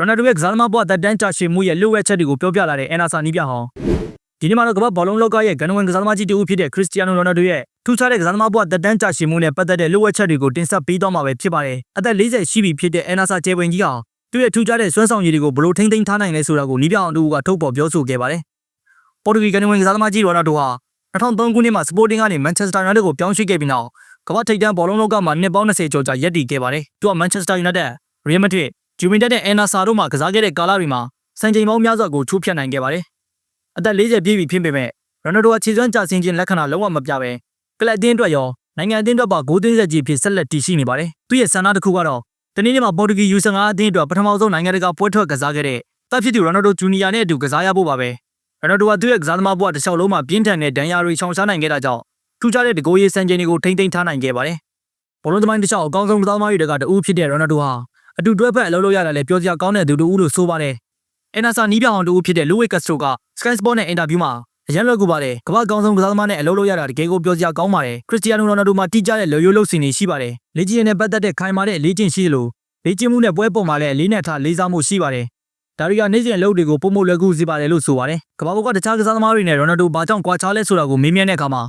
ရိုနယ်ဒိုရဲ့ကစားသမားဘဝတက်တန်းကြာရှည်မှုရဲ့လိုအပ်ချက်တွေကိုပြောပြလာတဲ့အန်နာဆာနီးပြဟောင်းဒီနေ့မှာတော့ကမ္ဘာဘောလုံးလောကရဲ့ဂန်နဝင်ကစားသမားကြီးတူဖြစ်တဲ့ခရစ္စတီယာနိုရိုနယ်ဒိုရဲ့ထူးခြားတဲ့ကစားသမားဘဝတက်တန်းကြာရှည်မှုနဲ့ပတ်သက်တဲ့လိုအပ်ချက်တွေကိုတင်ဆက်ပေးသွားမှာပဲဖြစ်ပါတယ်အသက်40ရှိပြီဖြစ်တဲ့အန်နာဆာကျေပွင်ကြီးဟာသူ့ရဲ့ထူးခြားတဲ့စွမ်းဆောင်ရည်တွေကိုဘယ်လိုထိန်းသိမ်းထားနိုင်လဲဆိုတာကိုနီးပြအောင်တူကထုတ်ဖော်ပြောဆိုခဲ့ပါတယ်ပေါ်တူဂီဂန်နဝင်ကစားသမားကြီးရိုနယ်ဒိုဟာ2003ခုနှစ်မှာစပိုတင်းကနေမန်ချက်စတာယူနိုက်တက်ကိုပြောင်းရွှေ့ခဲ့ပြီးနောက်ကမ္ဘာထိပ်တန်းဘောလုံးလောကမှာနှစ်ပေါင်း20ကျော်ကြာရပ်တည်ခဲ့ပါတယ်သူကမန်ချက်စတာယူနိုက်တက်ရီယယ်မက်ဒရစ် ဂျူမင်တက်နဲ့အန်နာဆာတို့မှကစားခဲ့တဲ့ကာလတွေမှာစံချိန်ပေါင်းများစွာကိုချိုးဖျက်နိုင်ခဲ့ပါတယ်။အသက်40ပြည့်ပြီဖြစ်ပေမဲ့ရိုနယ်ဒိုဟာခြေစွမ်းကျဆင်းခြင်းလက္ခဏာလုံးဝမပြဘဲကလပ်အသင်းအတွက်ရောနိုင်ငံအသင်းအတွက်ပါဂိုးသွင်းဆက်ကြီးဖြစ်ဆက်လက်တည်ရှိနေပါတယ်။သူ့ရဲ့ဆန္ဒတစ်ခုကတော့တနေ့နေ့မှာပေါ်တူဂီ U15 အသင်းအတွက်ပထမဆုံးနိုင်ငံတကာပွဲထွက်ကစားခဲ့တဲ့တပ်ဖြစ်သူရိုနယ်ဒိုဂျူနီယာနဲ့အတူကစားရဖို့ပါပဲ။ရိုနယ်ဒိုဟာသူ့ရဲ့ကစားသမားဘဝတစ်လျှောက်လုံးမှာပြင်းထန်တဲ့ဒဏ်ရာတွေရှောင်ရှားနိုင်ခဲ့တာကြောင့်ထူးခြားတဲ့တကိုးရေးစံချိန်တွေကိုထိမ့်သိမ်းထားနိုင်ခဲ့ပါတယ်။ဘောလုံးသမိုင်းတစ်လျှောက်အကောင်းဆုံးကစားသမားတွေတကတအူးဖြစ်တဲ့ရိုနယ်ဒိုဟာ အတူတွဲဖက်အလုပ်လုပ်ရတာလည်းပြောစရာကောင်းတဲ့သူတူဦးလို့ဆိုပါတယ်။အန်နာဆာနီးပြအောင်တူဦးဖြစ်တဲ့လူဝစ်ကက်စထရိုက Sky Sport နဲ့အင်တာဗျူးမှာအရန်လွယ်ကူပါတယ်။ကမ္ဘာကောင်းဆုံးကစားသမားနဲ့အလုပ်လုပ်ရတာတကယ်ကိုပြောစရာကောင်းပါတယ်။ခရစ္စတီယာနိုရိုနယ်ဒိုမှာတိကျတဲ့လော်ယိုလုတ်စင်တွေရှိပါတယ်။လေ့ကျင့်ရည်နဲ့ပတ်သက်တဲ့ခိုင်မာတဲ့လေ့ကျင့်ရှိသလိုလေ့ကျင့်မှုနဲ့ပွဲပေါ်မှာလည်းအလေးနဲ့ထားလေးစားမှုရှိပါတယ်။ဒါတွေကနေ့စဉ်အလုပ်တွေကိုပုံမလွယ်ကူစေပါတယ်လို့ဆိုပါတယ်။ကမ္ဘာပေါ်ကတခြားကစားသမားတွေနဲ့ရိုနယ်ဒိုဘာကြောင့်ကွာခြားလဲဆိုတာကိုမေးမြန်းတဲ့အခါမှာ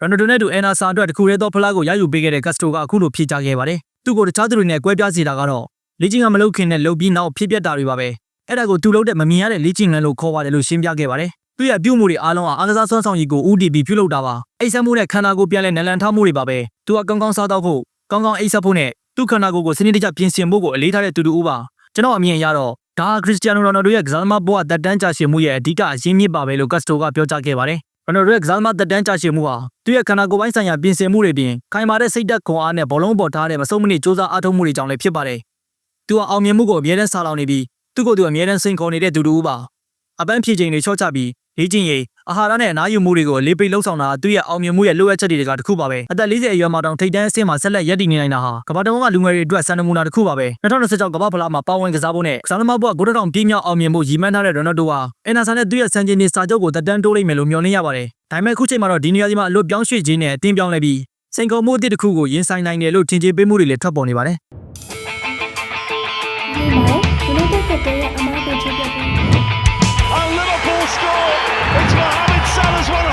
ရိုနယ်ဒိုနဲ့တူအန်နာဆာအတွက်တခုတည်းသောဖလားကိုရယူပေးခဲ့တဲ့ကက်စထရိုကအခုလိုဖြေကြားခဲ့ပါတယ်။သူ့ကိုတခြားသူတွေနဲ့ကွဲပြားစေတာကတော့ လေ့ကျင့်ကမလုပ်ခင်နဲ့လုပ်ပြီးနောက်ဖြစ်ပျက်တာတွေပါပဲအဲ့ဒါကိုသူလုပ်တဲ့မမြင်ရတဲ့လေ့ကျင့်ခန်းလို့ခေါ်ပါတယ်လို့ရှင်းပြခဲ့ပါတယ်သူ့ရဲ့ပြုမှုတွေအားလုံးဟာအားကစားဆွမ်းဆောင်ရည်ကိုဥတီပြီးပြုလုပ်တာပါအိတ်ဆက်မှုနဲ့ခန္ဓာကိုယ်ပြန်လဲနလန်ထားမှုတွေပါပဲသူကကောင်းကောင်းစားတော့ဖို့ကောင်းကောင်းအိတ်ဆက်ဖို့နဲ့သူ့ခန္ဓာကိုယ်ကိုစနစ်တကျပြင်ဆင်ဖို့ကိုအလေးထားတဲ့တူတူဦးပါကျွန်တော်အမြင်အရတော့ဒါခရစ္စတီယာနိုရိုနယ်ဒိုရဲ့ကစားသမားဘဝတက်တန်းကြာရှည်မှုရဲ့အဓိကအရင်းမြစ်ပါပဲလို့ကတ်စတိုကပြောကြားခဲ့ပါတယ်ရိုနယ်ဒိုရဲ့ကစားသမားတက်တန်းကြာရှည်မှုဟာသူ့ရဲ့ခန္ဓာကိုယ်ပိုင်းဆိုင်ရာပြင်ဆင်မှုတွေပြင်ခိုင်မာတဲ့စိတ်ဓာတ်ခွန်အားနဲ့ဘောလုံးပေါ်ထားတဲ့မဆုံးမနစ်စ조사အားထုတ်မှုတွေကြောင့်လည်းဖြစ်ပါတယ် သူကအောင်မြင်မှုကိုအမြဲတမ်းဆာလောင်နေပြီးသူ့ကိုယ်သူအမြဲတမ်းစိန်ခေါ်နေတဲ့သူတူဦးပါအပန်းဖြေချိန်တွေချော့ချပြီးလေ့ကျင့်ရေးအာဟာရနဲ့အနားယူမှုတွေကိုလေးပိတ်လှုပ်ဆောင်တာသူ့ရဲ့အောင်မြင်မှုရဲ့လိုအပ်ချက်တွေကတစ်ခုပါပဲအသက်40အရွယ်မှာတောင်ထိပ်တန်းအဆင့်မှာဆက်လက်ရပ်တည်နေနိုင်တာဟာကမ္ဘာတဝန်းကလူငယ်တွေအတွက်စံနမူနာတစ်ခုပါပဲ2026ကမ္ဘာဖလားမှာပါဝင်ကစားဖို့နဲ့ကစားသမားဘဝဂိုးတောင်ပြင်းမြောက်အောင်မြင်ဖို့ရည်မှန်းထားတဲ့ရိုနယ်ဒိုဟာအန်နာဆာနဲ့သူ့ရဲ့စံချိန်နေစာချုပ်ကိုတက်တန်းတိုးလိုက်မယ်လို့မျှော်လင့်ရပါတယ်ဒါပေမဲ့အခုချိန်မှာတော့ဒီနေရာဒီမှာအလွတ်ပြောင်းရွှေ့ခြင်းနဲ့အတင်းပြောင်းလဲပြီးစိန်ခေါ်မှုအသစ်တစ်ခုကိုရင်ဆိုင်နိုင်တယ်လို့ထင်ကြေးပေးမှုတွေလည်းထွက်ပေါ်နေပါတယ် A Liverpool score! It's Mohamed Salah's one